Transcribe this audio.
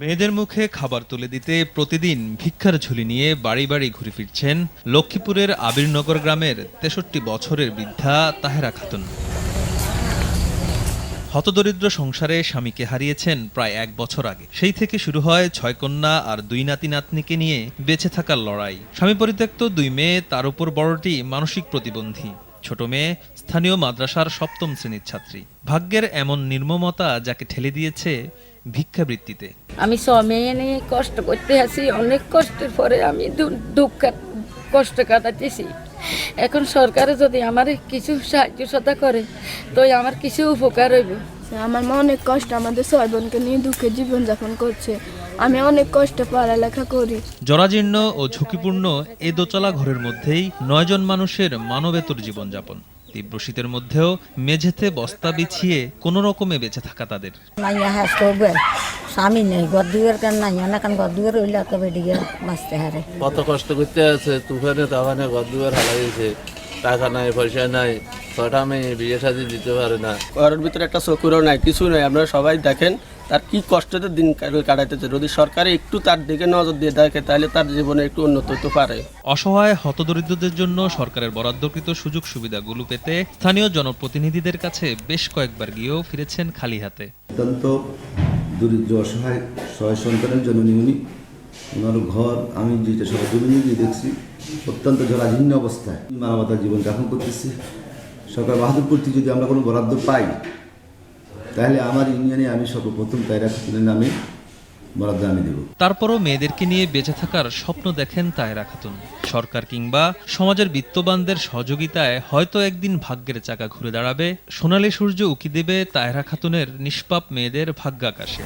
মেয়েদের মুখে খাবার তুলে দিতে প্রতিদিন ভিক্ষার ঝুলি নিয়ে বাড়ি বাড়ি ঘুরে ফিরছেন লক্ষ্মীপুরের আবিরনগর গ্রামের তেষট্টি বছরের বৃদ্ধা তাহেরা খাতুন। হতদরিদ্র সংসারে স্বামীকে হারিয়েছেন প্রায় এক বছর আগে। সেই থেকে শুরু হয় ছয় কন্যা আর দুই নাতি নাতনিকে নিয়ে বেঁচে থাকার লড়াই। স্বামী পরিত্যক্ত দুই মেয়ে, তার উপর বড়টি মানসিক প্রতিবন্ধী। ছোট মেয়ে স্থানীয় মাদ্রাসার সপ্তম শ্রেণির ছাত্রী। ভাগ্যের এমন নির্মমতা যাকে ঠেলে দিয়েছে ভিক্ষাবৃত্তিতে। আমি মেয়ে নিয়ে কষ্ট করতে আছি অনেক কষ্টের পরে আমি দু- দুঃখ কষ্ট কাটাতেছি। এখন সরকারে যদি আমার কিছু সাহায্য সতা করে তো আমার কিছু উপকার হইব। আমার মা অনেক কষ্ট আমাদের ছয় বোনকে নিয়ে দুঃখে জীবনযাপন করছে। আমি অনেক কষ্ট পড়ালেখা করি। জরাজীর্ণ ও ঝুঁকিপূর্ণ এ দোতলা ঘরের মধ্যেই নয়জন মানুষের মানবেতর জীবনযাপন। তীব্র শীতের মধ্যেও মেঝেতে বস্তা বিছিয়ে কোনো রকমে বেঁচে থাকা তাদের। স্বামী নেই ঘর দুয়ার কেন নাই? কারণ ঘর দুয়ার হইলে তো বেডিয়ে বাঁচতে হারে। কত কষ্ট করতে আছে তুফানে তাফানে ঘর দুয়ার হারাইছে টাকা নাই পয়সা নাই ছটা মেয়ে বিয়ে শাদি দিতে পারে না। ঘরের ভিতরে একটা চকুরও নাই কিছু নাই। আপনারা সবাই দেখেন তার কি কষ্টতে দিন কাটাইতেছে? যদি সরকারে একটু তার দিকে নজর দিয়ে দেখে তাহলে তার জীবনে একটু উন্নত হতে পারে। অসহায় হতদরিদ্রদের জন্য সরকারের বরাদ্দকৃত সুযোগ সুবিধাগুলো পেতে স্থানীয় জনপ্রতিনিধিদের কাছে বেশ কয়েকবার গিয়েও ফিরেছেন খালি হাতে। অত্যন্ত দরিদ্র অসহায় সহায় সন্তানের জননী উনি। ওনার ঘর আমি যেটা সবাই জমি দিয়ে দেখছি অত্যন্ত জরাজীর্ণ অবস্থায়। মানবতার জীবন যাপন করতেছি। সরকার বাহাদুরপুর থেকে যদি আমরা কোনো বরাদ্দ পাই তাহলে আমার ইউনিয়নে আমি সর্বপ্রথম তাইরা খাতুনের নামে বরাদ্দ আমি দেব। তারপরও মেয়েদেরকে নিয়ে বেঁচে থাকার স্বপ্ন দেখেন তায়রা খাতুন। সরকার কিংবা সমাজের বিত্তবানদের সহযোগিতায় হয়তো একদিন ভাগ্যের চাকা ঘুরে দাঁড়াবে। সোনালী সূর্য উকি দেবে তায়রা খাতুনের নিষ্পাপ মেয়েদের ভাগ্যাকাশে।